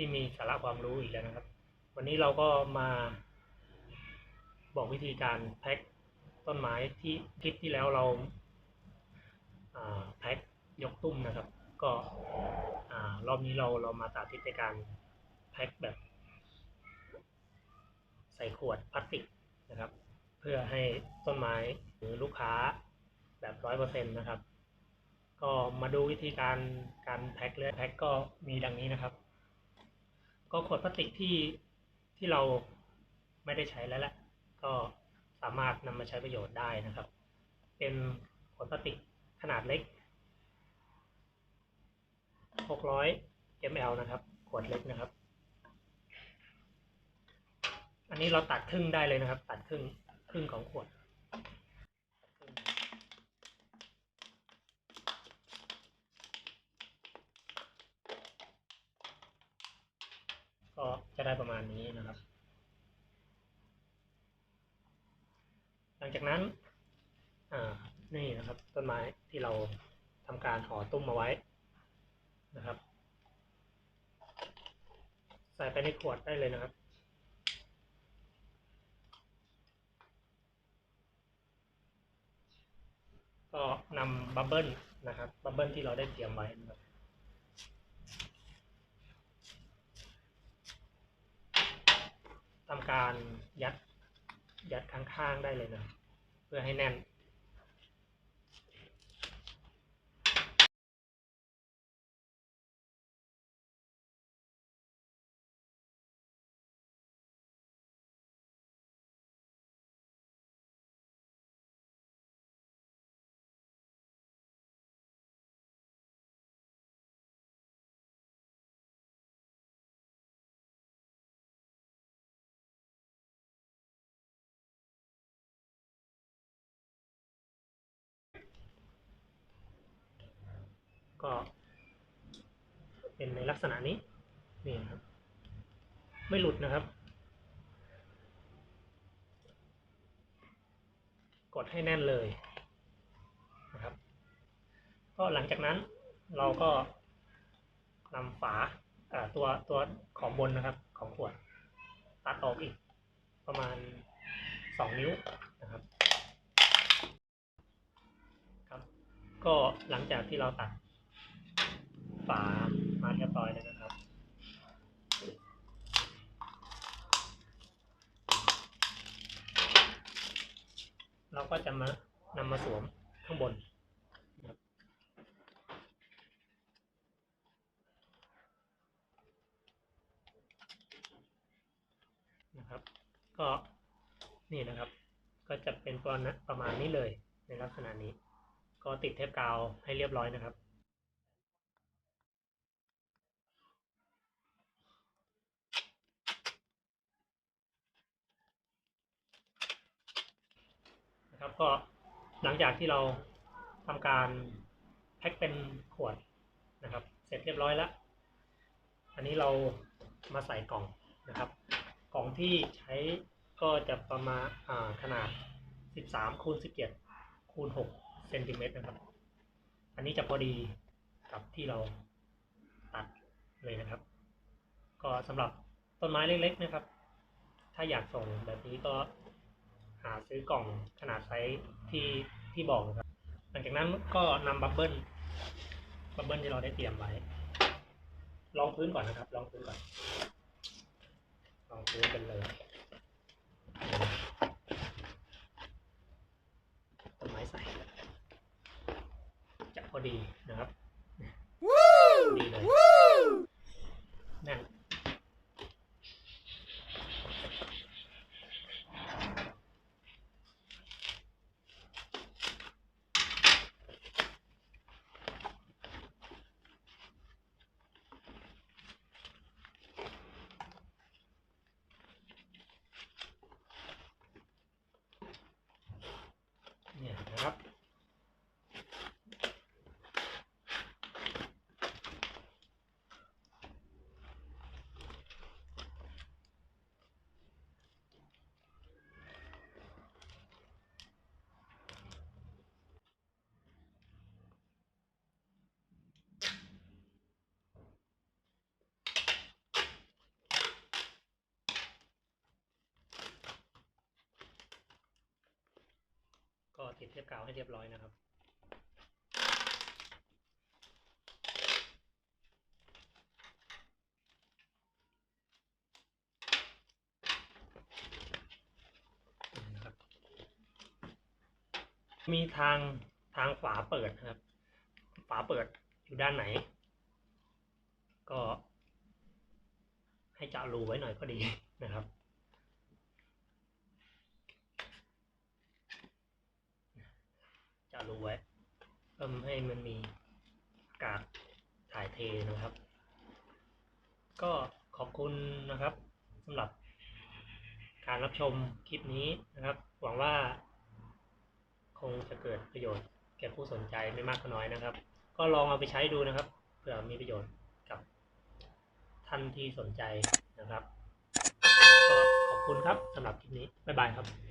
ที่มีสาระความรู้อีกแล้วนะครับ วันนี้เราก็มาบอกวิธีการแพ็คต้นไม้ที่คลิปที่แล้วเราแพ็คยกตุ้มนะครับ ก็รอบนี้เราเรามาสาธิตในการแพ็คแบบ ใส่ขวดพลาสติกนะครับ เพื่อให้ต้นไม้หรือลูกค้าแบบร้อยเปอร์เซ็นต์นะครับ ก็มาดูวิธีการการแพ็คเลยแพ็คก็มีดังนี้นะครับ ก็ขวดพลาสติกที่ที่เราไม่ได้ใช้แล้วแหละก็สามารถนำมาใช้ประโยชน์ได้นะครับ เป็นขวดพลาสติกขนาดเล็ก 600 ml นะครับ ขวดเล็กนะครับ อันนี้เราตัดครึ่งได้เลยนะครับ ตัดครึ่งครึ่งของขวดตัดครึ่ง ก็จะได้ประมาณนี้นะครับ หลังจากนั้นนี่นะครับต้นไม้ที่เราทำการห่อตุ้มมาไว้นะครับ ใส่ไปในขวดได้เลยนะครับก็นำบับเบิ้ลนะครับบับเบิ้ลที่เราได้เตรียมไว้นะครับ ทำการยัดยัดข้างๆได้เลยนะ เพื่อให้แน่น ก็เป็นในลักษณะนี้นี่ครับ ไม่หลุดนะครับ กดให้แน่นเลยนะครับ ก็หลังจากนั้นเราก็นำฝาอ่าตัวตัวของบนนะครับของขวดตัดออกอีกประมาณสองนิ้วนะครับ ครับ ก็หลังจากที่เราตัด ฝามาเรียบร้อยแล้วนะครับ เราก็จะมานำมาสวมข้างบนนะครับ ก็นี่นะครับ ก็จะเป็นประมาณนี้เลยในลักษณะนี้ ก็ติดเทปกาวให้เรียบร้อยนะครับ นะครับ ก็หลังจากที่เราทำการแพ็คเป็นขวดนะครับ เสร็จเรียบร้อยแล้ว อันนี้เรามาใส่กล่องนะครับ กล่องที่ใช้ก็จะประมาณอ่าขนาด 13คูณ17คูณ6เซนติเมตรนะครับ อันนี้จะพอดีกับที่เราตัดเลยนะครับ ก็สำหรับต้นไม้เล็กๆนะครับ ถ้าอยากส่งแบบนี้ก็าซื้อกล่องขนาดไซส์ที่ที่บอกนะครับ หลังจากนั้นก็นำบับเบิ้ลบับเบิ้ลที่เราได้เตรียมไว้ ลองพื้นก่อนนะครับ ลองพื้นก่อน ลองพื้นกันเลยต้นไม้ใส่จะพอดีนะครับดีเลยแน่น ติดเทปกาวให้เรียบร้อยนะครับนะครับ มีทางทางฝาเปิดนะครับ ฝาเปิดอยู่ด้านไหน ก็ให้เจาะรูไว้หน่อยก็ดีนะครับ เจาะรูไว้ เพื่อให้มันมีอากาศถ่ายเทนะครับ ก็ขอบคุณนะครับสำหรับการรับชมคลิปนี้นะครับ หวังว่า คงจะเกิดประโยชน์แก่ผู้สนใจไม่มากก็น้อยนะครับ ก็ลองเอาไปใช้ดูนะครับเผื่อมีประโยชน์กับท่านที่สนใจนะครับ ก็ขอบคุณครับสำหรับคลิปนี้ บ๊ายบายครับ